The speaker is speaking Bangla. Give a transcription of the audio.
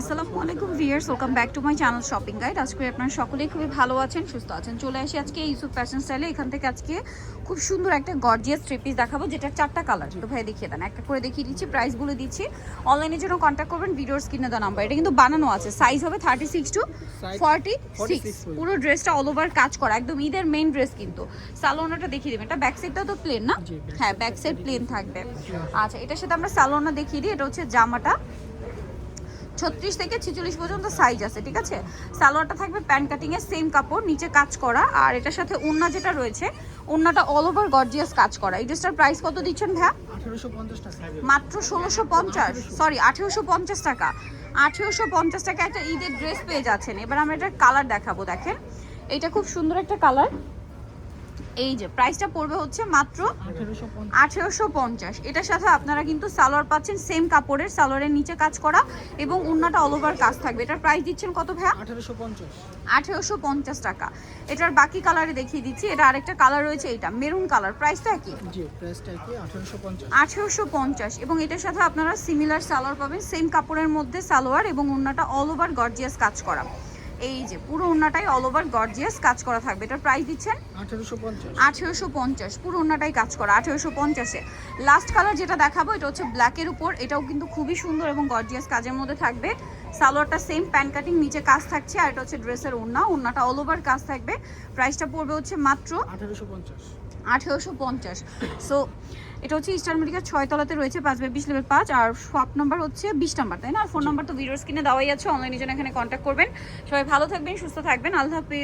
আসসালামু আলাইকুম viewers welcome back to my channel shopping guide আজকে আপনারা সকলেই খুবই ভালো আছেন সুস্থ আছেন। চলে আসি আজকে ইউসুফ ফ্যাশন স্টাইলে এখান থেকে আজকে খুব সুন্দর একটা গর্জিয়াস থ্রি পিস দেখাবো যেটা চারটা কালার তো ভাই দেখিয়ে দেন। একটা করে দেখিয়ে দিচ্ছি প্রাইসগুলো দিচ্ছি। অনলাইনের জন্য কন্ট্যাক্ট করবেন ভিডিওর স্ক্রিনে দেওয়া নাম্বার এটা কিন্তু বানানো আছে। সাইজ হবে thirty six to forty six পুরো ড্রেসটা অল ওভার কাজ করা। একদম ঈদের মেইন ড্রেস কিন্তু। সালোনাটা দেখিয়ে দেবেন। এটা ব্যাক সাইডটাও তো প্লেন না? হ্যাঁ ব্যাক সাইড প্লেন থাকবে। আচ্ছা এটার সাথে আমরা সালোনা দেখিয়ে দিই। এটা হচ্ছে জামাটা। ছত্রিশ থেকে ছিচল্লিশ পর্যন্ত সাইজ আছে ঠিক আছে? সালোয়ারটা থাকবে প্যান্ট কাটিং এর সেম কাপড় নিচে কাজ করা আর এটার সাথে ওন্না যেটা রয়েছে ওন্নাটা অল ওভার গর্জিয়াস কাজ করা। এই ড্রেসটার প্রাইস কত দিচ্ছেন টাকা। মাত্র ষোলোশো পঞ্চাশ। সরি আঠেরোশো পঞ্চাশ টাকা। আঠেরোশো পঞ্চাশ টাকা একটা ঈদের ড্রেস পেয়ে যাচ্ছেন। এবার আমরা এটার কালার দেখাবো দেখেন। এটা খুব সুন্দর একটা কালার এই যে প্রাইসটা পড়বে হচ্ছে মাত্র আঠারোশো পঞ্চাশ। এটার সাথে আপনারা কিন্তু সালোয়ার পাচ্ছেন সেম কাপড়ের সালোয়ারের নিচে কাজ করা এবং উন্নাটা অল ওভার কাজ থাকবে। এটার প্রাইস দিচ্ছেন কত ভাইয়া? আঠারোশো পঞ্চাশ। টাকা। এটার বাকি কালারে দেখিয়ে দিচ্ছি। এটা আরেকটা কালার রয়েছে এটা মেরুন কালার প্রাইসটা কি আঠারোশো পঞ্চাশ। আঠেরোশো পঞ্চাশ। এবং এটার সাথে আপনারা সিমিলার সালোয়ার পাবেন সেম কাপড়ের মধ্যে সালোয়ার এবং উন্নাটা অল ওভার গর্জিয়াস কাজ করা। এই যে পুরো উন্নাটাই অল ওভার গর্জিয়াস কাজ করা থাকবে। এটার প্রাইস দিচ্ছেন? আঠারোশো পঞ্চাশ। পুরো ওনাটাই কাজ করা আঠেরোশো পঞ্চাশে। লাস্ট কালার যেটা দেখাবো এটা হচ্ছে ব্ল্যাকের উপর। এটাও কিন্তু খুবই সুন্দর এবং গর্জিয়াস কাজের মধ্যে থাকবে। সালোয়ারটা সেম প্যান্ট কাটিং নিচে কাজ থাকছে আর এটা হচ্ছে ড্রেসের ওড়না। ওড়নাটা অল ওভার কাজ থাকবে। প্রাইসটা পড়বে হচ্ছে মাত্র আঠেরোশো পঞ্চাশ। আঠেরোশো পঞ্চাশ। সো এটা হচ্ছে ইস্টার মেডিকেল ছয়তলাতে রয়েছে পাঁচ বাই বিশ লেভেল পাঁচ। আর শপ নাম্বার হচ্ছে বিশ নাম্বার তাই না? আর ফোন নাম্বার তো ভিডিওর স্ক্রিনে দেওয়াই আছে অনলাইনে জন্য এখানে কন্ট্যাক্ট করবেন। সবাই ভালো থাকবেন সুস্থ থাকবেন। আল্লাহ হাফিজ।